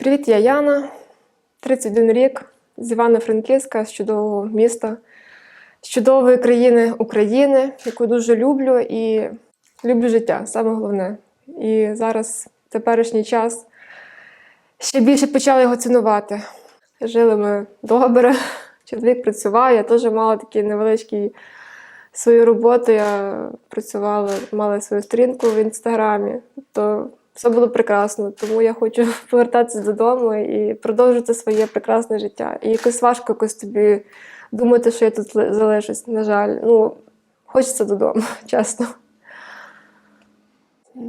Привіт, я Яна, 31 рік з Івано-Франківська, з чудового міста, з чудової країни України, яку дуже люблю і люблю життя, саме головне. І зараз, теперішній час, ще більше почала його цінувати. Жили ми добре, чоловік працював, я теж мала такий невеличкий свою роботу. Я працювала, мала свою сторінку в інстаграмі. То все було прекрасно, тому я хочу повертатися додому і продовжити своє прекрасне життя. І якось важко якось тобі думати, що я тут ли- залишусь. На жаль, ну хочеться додому, чесно.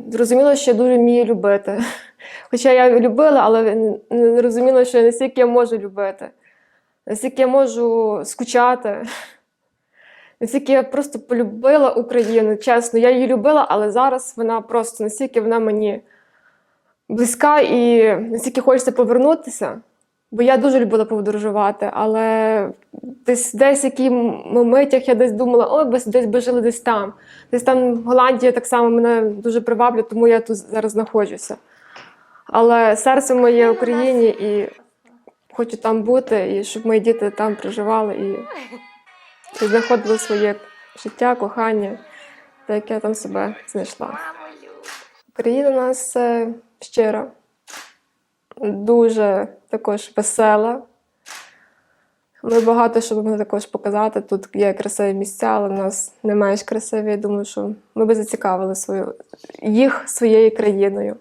Зрозуміло, що я дуже вмію любити. Хоча я любила, але не розуміла, що настільки я можу любити, настільки я можу скучати. Настільки я просто полюбила Україну, чесно, я її любила, але зараз вона просто настільки вона мені близька і настільки хочеться повернутися. Бо я дуже любила подорожувати, але десь десь які митях я десь думала, ой, десь, десь би жили десь там. Десь там Голландія так само мене дуже приваблює, тому я тут зараз знаходжуся. Але серце моє в Україні і хочу там бути, і щоб мої діти там проживали і і знаходили своє життя, кохання, та як я там себе знайшла. Україна у нас е, щира, дуже також весела. Ми багато що могли також показати. Тут є красиві місця, але в нас не менш красиві. Я думаю, що ми би зацікавили свою, їх своєю країною.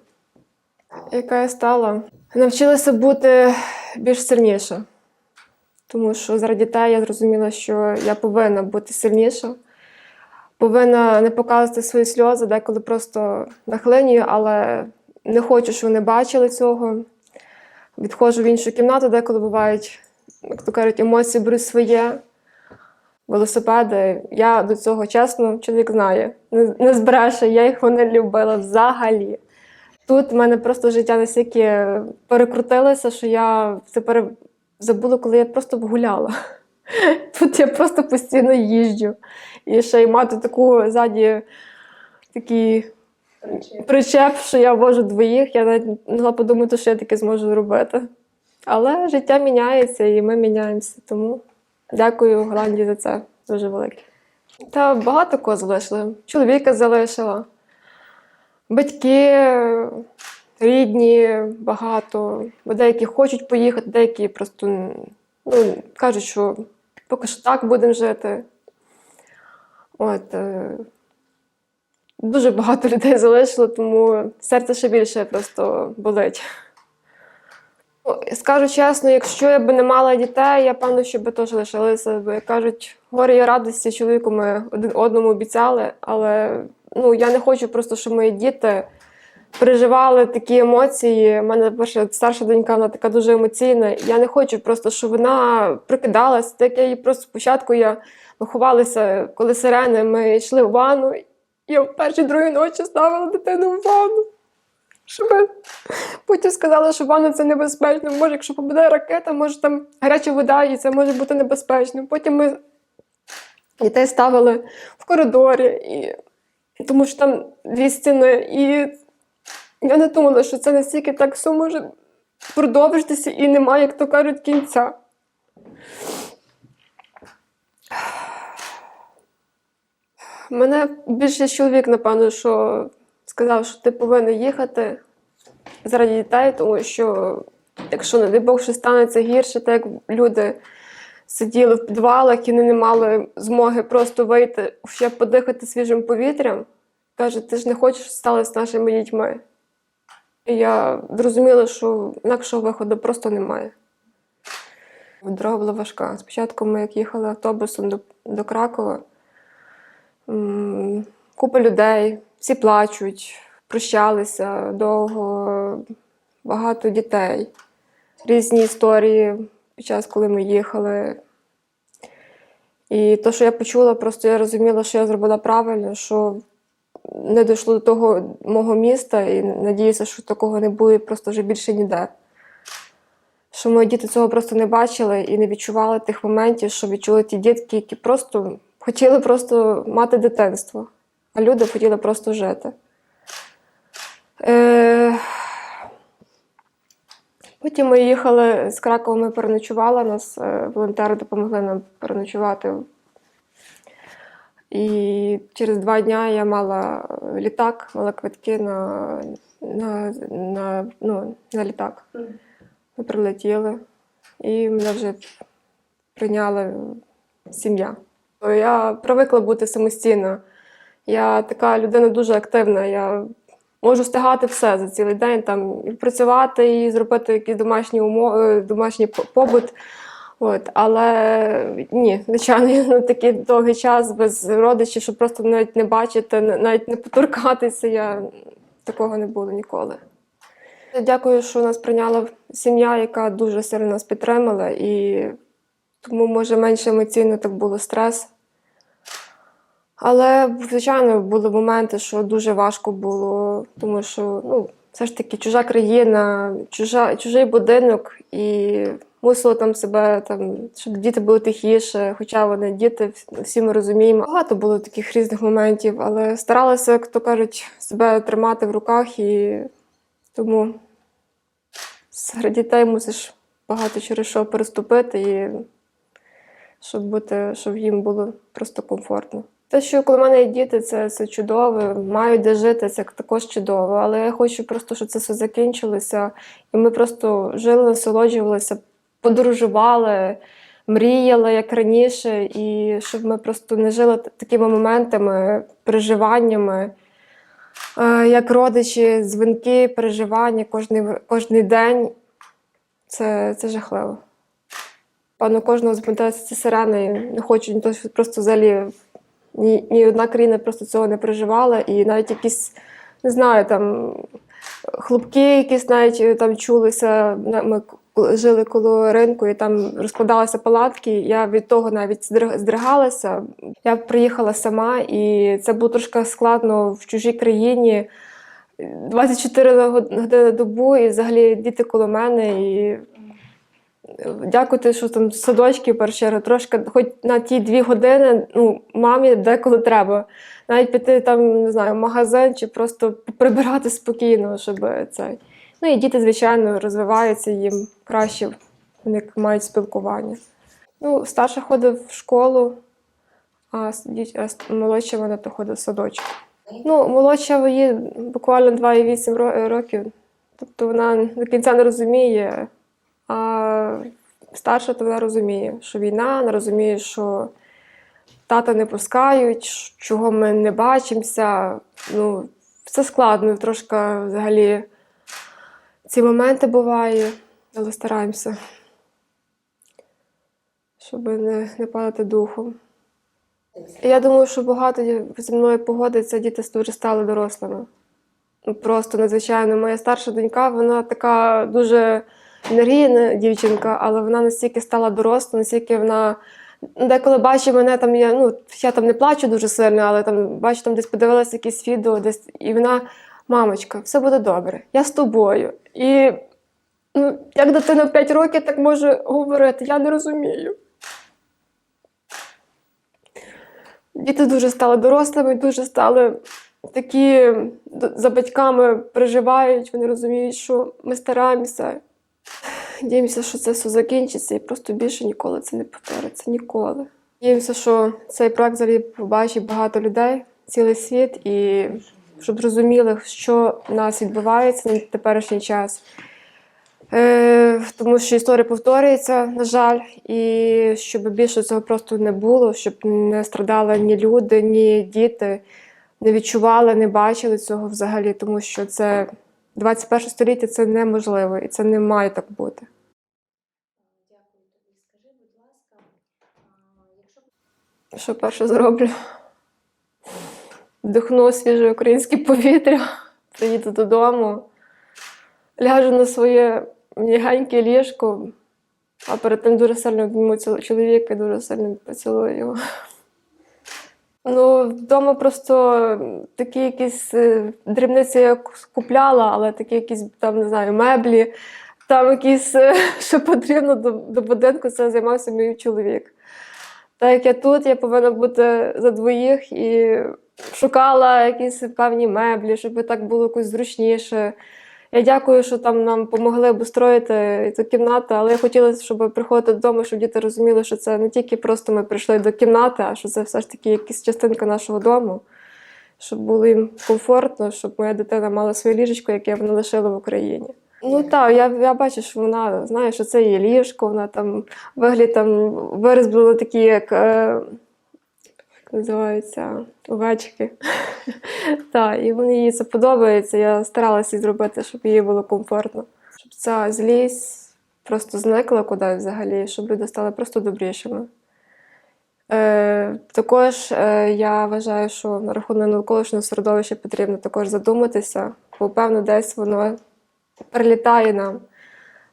Яка я стала? Навчилася бути більш сильніша. Тому що заради дітей я зрозуміла, що я повинна бути сильніша, повинна не показувати свої сльози, деколи просто нахлинюю, але не хочу, щоб вони бачили цього. Відходжу в іншу кімнату, деколи бувають, як то кажуть, емоції беруть своє. Велосипеди. Я до цього чесно, чоловік знає, не, не збреше, я їх не любила взагалі. Тут в мене просто життя настільки перекрутилося, що я це пере... забула, коли я просто гуляла. Тут я просто постійно їжджу. І ще й мати таку ззаді такий причеп, що я вожу двоїх, я навіть не могла подумати, що я таке зможу зробити. Але життя міняється і ми міняємося. Тому дякую Голландії за це дуже велике. Та багато кого залишили. Чоловіка залишила, батьки, рідні, багато. Бо деякі хочуть поїхати, деякі просто ну, кажуть, що поки що так будемо жити. От, е, дуже багато людей залишило, тому серце ще більше просто болить. Скажу чесно, якщо я б не мала дітей, я певно, що би теж лишилася. Бо як кажуть, горе і радості чоловіку ми один одному обіцяли, але ну, я не хочу просто, щоб мої діти переживали такі емоції. У мене перша старша донька, вона така дуже емоційна. Я не хочу просто, щоб вона прикидалась. Так я її просто спочатку я ми коли сирени, ми йшли в ванну. Я в першій другій ночі ставила дитину в ванну. Щоб потім сказали, що ванна це небезпечно. Може, якщо попаде ракета, може там гаряча вода, і це може бути небезпечно. Потім ми дітей ставили в коридорі, і... тому що там дві стіни. І я не думала, що це настільки так все може продовжитися і немає, як то кажуть, кінця. Мене більшість чоловік, напевно, що сказав, що ти повинен їхати заради дітей, тому що якщо, не дай Бог, щось станеться гірше, так як люди сиділи в підвалах і не мали змоги просто вийти, ще подихати свіжим повітрям, каже, ти ж не хочеш, що сталося з нашими дітьми. Я зрозуміла, що інакшого виходу просто немає. Дорога була важка. Спочатку ми як їхали автобусом до, до Кракова, купа людей, всі плачуть, прощалися довго, багато дітей, різні історії під час, коли ми їхали. І те, що я почула, просто я розуміла, що я зробила правильно, що не дійшло до того мого міста, і надіюся, що такого не буде просто вже більше ніде. Що мої діти цього просто не бачили і не відчували тих моментів, що відчули ті дітки, які просто хотіли просто мати дитинство, а люди хотіли просто жити. Е... Потім ми їхали з Кракова, ми переночували, нас е, волонтери допомогли нам переночувати. І через два дні я мала літак, мала квитки на, на, на, ну, на літак. Ми прилетіли, і мене вже прийняла сім'я. Я привикла бути самостійною. Я така людина дуже активна. Я можу встигати все за цілий день, там і працювати, і зробити якісь домашні умови, домашній побут. От, але ні, звичайно, на такий довгий час без родичів, щоб просто навіть не бачити, навіть не поторкатися. Я такого не було ніколи. Дякую, що нас прийняла сім'я, яка дуже сильно нас підтримала, і тому, може, менше емоційно так було стрес. Але, звичайно, були моменти, що дуже важко було, тому що ну, все ж таки чужа країна, чужа, чужий будинок, і мусило там себе, там, щоб діти були тихіше, хоча вони діти, всі ми розуміємо. Багато було таких різних моментів, але старалася, як то кажуть, себе тримати в руках, і тому серед дітей мусиш багато через що переступити, і щоб бути, щоб їм було просто комфортно. Те, що коли в мене є діти, це, це чудово, маю де жити, це також чудово. Але я хочу просто, щоб це все закінчилося, і ми просто жили, насолоджувалися, подорожували, мріяли як раніше, і щоб ми просто не жили такими моментами, переживаннями, е, як родичі, дзвінки, переживання кожний, кожний день. Це, це жахливо. Певно, кожного запам'ятається ці сирени. і Не хочу просто взагалі ні, ні одна країна просто цього не переживала. І навіть якісь, не знаю, там хлопки якісь навіть е, там чулися. Ми жили коло ринку, і там розкладалися палатки. Я від того навіть здриг- здригалася. Я приїхала сама, і це було трошки складно в чужій країні. 24 години на добу, і взагалі діти коло мене. І дякувати, що там садочки в трошки, хоч на ті дві години, ну, мамі деколи треба. Навіть піти там, не знаю, в магазин чи просто прибирати спокійно, щоб цей. Ну і діти, звичайно, розвиваються їм краще, вони мають спілкування. Ну, старша ходить в школу, а молодша вона то ходить в садочок. Ну, молодша їй буквально 2,8 років. Тобто вона до кінця не розуміє, а старша то вона розуміє, що війна, вона розуміє, що тата не пускають, чого ми не бачимося. Ну, все складно, трошки взагалі ці моменти буває, але стараємося, щоб не, не падати духом. Я думаю, що багато зі мною погодиться, діти дуже стали дорослими. Ну, Просто надзвичайно. Моя старша донька, вона така дуже енергійна дівчинка, але вона настільки стала доросла, настільки вона. ну, Деколи бачить мене там, я, ну, я там не плачу дуже сильно, але там бачу, там десь подивилася якісь відео, десь, і вона, мамочка, все буде добре, я з тобою. І ну, як дитина 5 років так може говорити, я не розумію. Діти дуже стали дорослими, дуже стали такі за батьками переживають, вони розуміють, що ми стараємося. Надіємося, що це все закінчиться і просто більше ніколи це не повториться. Ніколи. Надіємося, що цей проект взагалі побачить багато людей, цілий світ, і щоб зрозуміли, що в нас відбувається на теперішній час. Е, тому що історія повторюється, на жаль, і щоб більше цього просто не було, щоб не страдали ні люди, ні діти, не відчували, не бачили цього взагалі, тому що це 21 століття це неможливо і це не має так бути. Дякую тобі. Скажи, будь ласка, якщо Що перше зроблю? Вдихну свіже українське повітря, приїду додому, ляжу на своє м'ягеньке ліжко, а перед тим дуже сильно обніму чоловіка і дуже сильно поцілую його. Ну, вдома просто такі якісь е, дрібниці я купляла, але такі якісь там, не знаю, меблі, там якісь, е, що потрібно до, до будинку, це займався мій чоловік. Так як я тут, я повинна бути за двоїх і шукала якісь певні меблі, щоб так було якось зручніше. Я дякую, що там нам допомогли обустроїти цю кімнату, але я хотіла, щоб приходити додому, щоб діти розуміли, що це не тільки просто ми прийшли до кімнати, а що це все ж таки якась частинка нашого дому, щоб було їм комфортно, щоб моя дитина мала своє ліжечко, яке вона лишила в Україні. Ну так, я, я бачу, що вона знає, що це її ліжко, вона там вигляд там вирізбили такі, як, е, називаються, овечки. Так, і мені це подобається. Я старалася зробити, щоб їй було комфортно. Щоб ця злість просто зникла кудись взагалі, щоб люди стали просто добрішими. Е, також е, я вважаю, що на рахунок навколишнього середовища потрібно також задуматися, бо певно десь воно прилітає нам.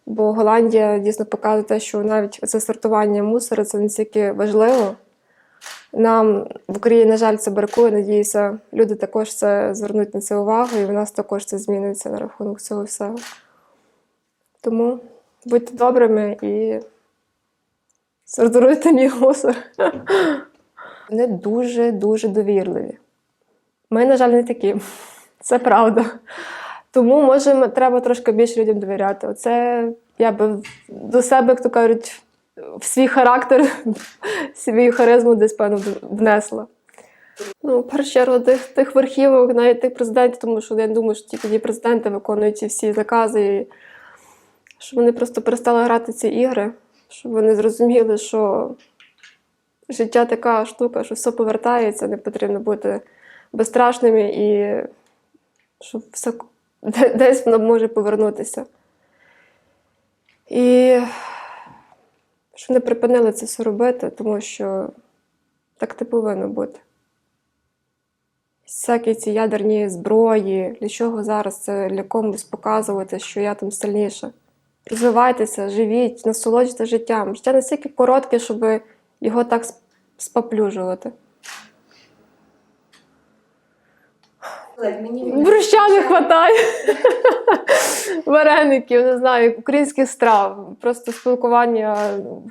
Бо Голландія дійсно показує те, що навіть це сортування мусору це настільки важливо. Нам в Україні, на жаль, це бракує. Надіюся, люди також це звернуть на це увагу, і в нас також це зміниться на рахунок цього всього. Тому будьте добрими і сортируйте мій мусор. Вони дуже-дуже довірливі. Ми, на жаль, не такі. Це правда. Тому, може, треба трошки більше людям довіряти. Оце я би до себе, як то кажуть, в свій характер, свою харизму десь певно внесла. Ну, в першу чергу, тих, тих верхівок, навіть тих президентів, тому що я думаю, що тільки президенти виконують ці всі закази, і щоб вони просто перестали грати ці ігри, щоб вони зрозуміли, що життя така штука, що все повертається, не потрібно бути безстрашними і щоб все десь воно може повернутися. І щоб не припинили це все робити, тому що так не повинно бути. Всякі ці ядерні зброї, для чого зараз це для комусь показувати, що я там сильніша. Розвивайтеся, живіть, насолоджуйтесь життям. Життя настільки коротке, щоб його так споплюжувати. Борща не вистачає. Вареників, не знаю, українських страв. Просто спілкування.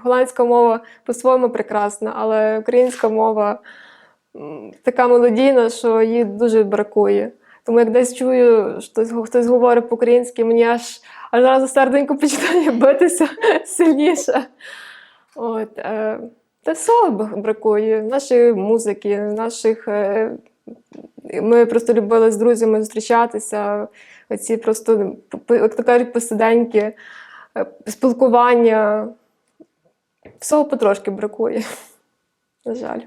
Голландська мова по-своєму прекрасна, але українська мова така мелодійна, що її дуже бракує. Тому як десь чую, що хтось, хтось говорить по-українськи, мені аж, аж серденько починає битися сильніше. От, е, та всього бракує. Нашої музики, наших. Е, ми просто любили з друзями зустрічатися. Оці просто, як то кажуть, посиденьки, е, спілкування. Всього потрошки бракує. На жаль.